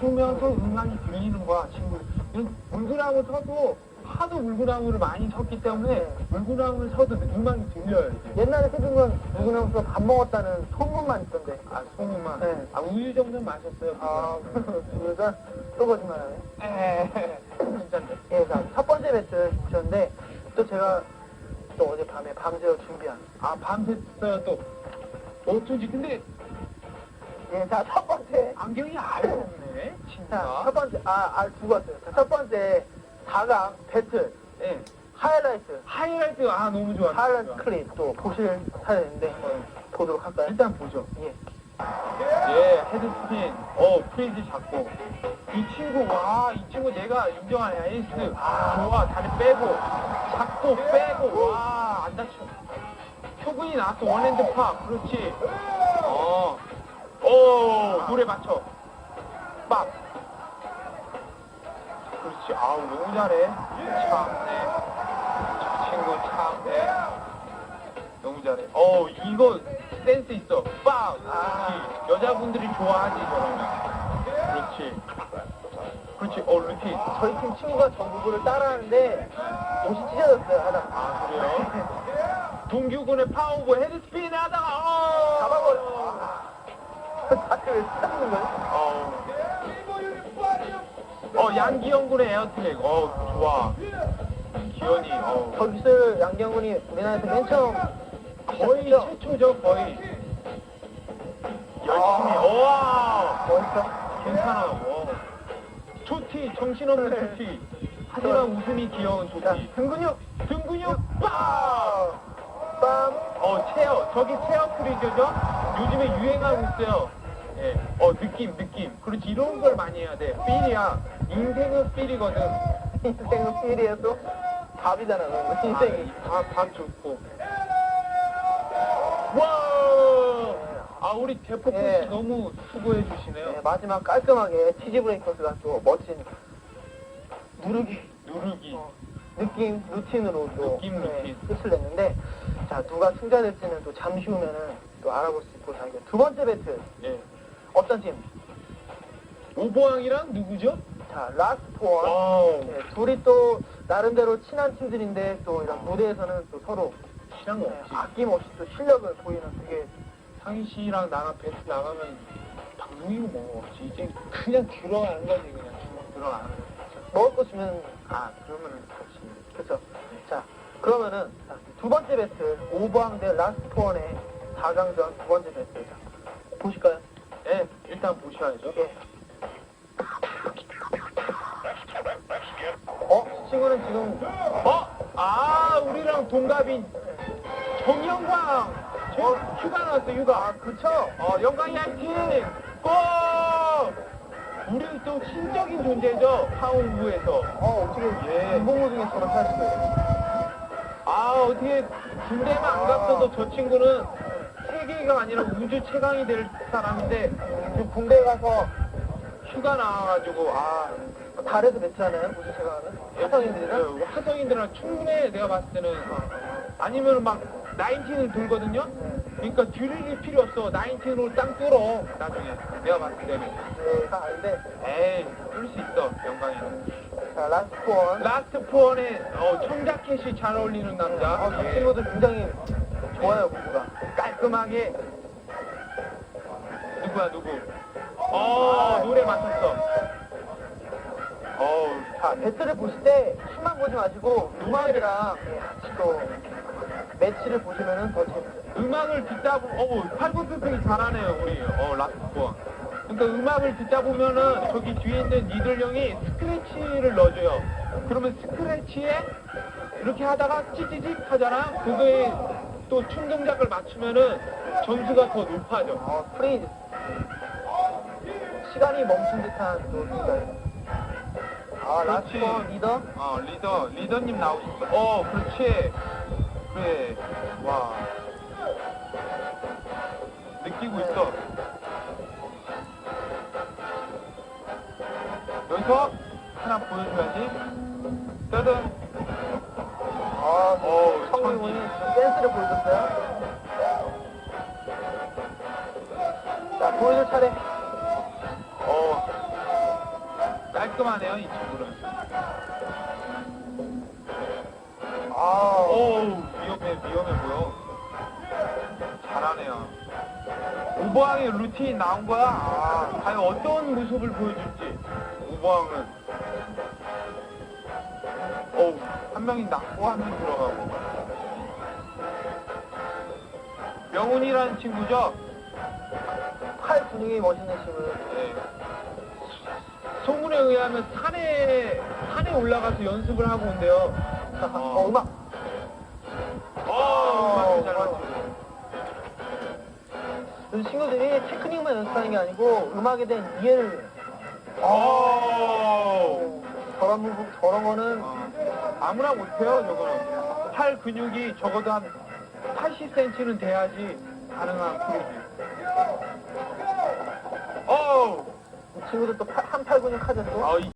바꾸면서 음악이 들리는 거야, 친구. 이런 물구나무 서도 하도 물구나무를 많이 섰기 때문에 물구나무를 서도 음악이 들려요. 이제. 옛날에 세준 건 누구나면서 밥 먹었다는 소문만 있던데. 아, 소문만. 네. 아, 우유 정도 마셨어요. 아, 그러니까 또 거짓말 하네. 에 괜찮네. 예, 자, 첫 번째 배틀 보셨는데 또 제가 또 어젯밤에 밤새워 준비한 아, 밤새어요, 또. 어쩐지, 근데 예, 자, 첫 번째 안경이 아예 없네, 자, 진짜. 첫 번째 아, 알 두고 왔어요. 자, 첫 번째 4강 배틀 예. 하이라이트 하이라이트, 아, 너무 좋아. 하이라이트. 클립 또 보실 차례인데 어. 보도록 할까요? 일단 보죠. 예. 예, 헤드스핀, 어, 프리즈 잡고. 이 친구, 와, 이 친구 내가 인정하는 에이스. 아, 좋아, 다리 빼고, 작도 빼고, 와, 안 다쳐. 표근이 나왔어, 원핸드 파, 그렇지. 어, 오, 노래 맞춰. 빡. 그렇지, 아우, 너무 잘해. 참, 네. 저 친구 참, 네. 너무 잘해. 어, 이거 센스 있어. 빵! 아, 여자분들이 좋아하지, 저러면. 그렇지. 그렇지, 어, 루틴. 저희 팀 친구가 저 무브를 따라하는데 옷이 찢어졌어요 하다가 아, 그래요? 동규군의 파워보 헤드스핀 하다가, 어! 잡아버려. 다들 왜 쓰는 거예요? 어. 어, 양기영 군의 에어트랙. 어, 좋아. 기현이, 어. 저 기술 양경훈이 우리나라에서 맨 처음 거의 시작했죠? 최초죠, 거의. 열심히, 와! 멋있어. 괜찮아. 어. 조티, 정신없는 조티. 하지만 웃음이 귀여운 자, 조티. 등 근육. 등 근육 빵! 빰. 어, 체어. 저기 체어 프리저죠? 요즘에 유행하고 있어요. 예. 어, 느낌, 느낌. 그렇지. 이런 걸 많이 해야 돼. 필이야. 인생은 필이거든. 인생은 필이에요 또. 밥이잖아, 너. 인생이. 아, 밥, 밥 좋고. 와! 아, 우리 대포 코치 예. 너무 수고해 주시네요. 네, 마지막 깔끔하게 치즈 브레이커스가 또 멋진 누르기 누르기. 어, 느낌 루틴으로 또 느낌 루틴. 끝을 냈는데 자 누가 승자 될지는 또 잠시 후면은 또 알아볼 수 있고 자 이제 두 번째 배틀 예. 어떤 팀? 오보왕이랑 누구죠? 자 라스트 원 와우. 네, 둘이 또 나름대로 친한 팀들인데 또 이런 무대에서는 또 서로 시랑 네, 없지. 아낌없이 또 실력을 보이는 되게 상희 씨랑 나가 배트 나가면 방송이고 뭐 없지. 이제 그냥 들어가는 거지 그냥 주먹 들어가는 거. 먹을 거 주면 아 그러면은 그렇지. 그렇죠. 자, 그러면은 자, 두 번째 배틀 오버왕 대 라스트 원의 4강전 두 번째 친구는 지금 어? 아 우리랑 동갑인 정영광. 저 휴가 나왔어 휴가. 아 그쵸? 어 영광이 화이팅. 고! 우리 또 신적인 존재죠 파운부에서. 어 어떻게 예. 김봉호 중에 저렇게 하시어요 아 어떻게 군대만 안 갔어도 저 친구는 세계가 아니라 우주 최강이 될 사람인데 지금 군대 가서 휴가 나와가지고 아 달에서 배틀하나요? 무슨 제가 하는? 화성인들이랑? 예, 화성인들이랑 충분해 내가 봤을 때는. 아니면 막 나인틴을 돌거든요? 그러니까 듀링이 필요 없어. 나인틴으로 땅 뚫어 나중에. 내가 봤을 때는. 네, 다 아닌데 에이 뚫을 수 있어 영광이는. 자 라스트 원. 라스트 포원에 어, 청자켓이 잘 어울리는 남자. 어, 저 예. 친구들 굉장히 좋아요 공부가. 깔끔하게. 누구야 누구? 어 노래 맞췄어 어우 자 배틀을 보실 때 춤만 보지 마시고 음악이랑 예, 같이 또 매치를 보시면은 더 재밌어요 음악을 듣다 보면 어우 팔굽혀 펴기 잘하네요 우리. 어 라스트 그러니까 음악을 듣다 보면은 저기 뒤에 있는 니들 형이 스크래치를 넣어줘요. 그러면 스크래치에 이렇게 하다가 찌찌직 하잖아? 그거에 또 춤 동작을 맞추면은 점수가 더 높아져. 어, 프리즈. 시간이 멈춘 듯한 또 순간. 아, 그렇지. 라스트 리더? 어 리더 리더님 나오셨어 어 그렇지 그래 와 느끼고 있어 여기서 하나 보여줘야지 짜잔 아, 어우, 성우이 천지. 지금 댄스를 보여줬어요. 자, 보여줄 차례. 깔끔하네요, 이 친구는. 아, 어우, 위험해, 위험해 보여. 잘하네요. 오버왕의 루틴이 나온 거야? 아, 과연 어떤 모습을 보여줄지. 오버왕은. 어우, 한 명이 낫고 한 명 들어가고. 명훈이라는 친구죠? 팔 근육이 멋있는 친구. 네. 소문에 의하면 산에, 산에 올라가서 연습을 하고 온대요. 자, 어, 음악. 어, 음악도 잘 맞추고. 이 친구들이 테크닉만 연습하는 게 아니고 음악에 대한 이해를 오. 어, 저런 부분, 저런 거는 어, 아무나 못해요, 저거는. 팔 근육이 적어도 한 80cm는 돼야지 가능한 프리즈. 어 친구들 또 팔- 한팔 근육 하죠 또.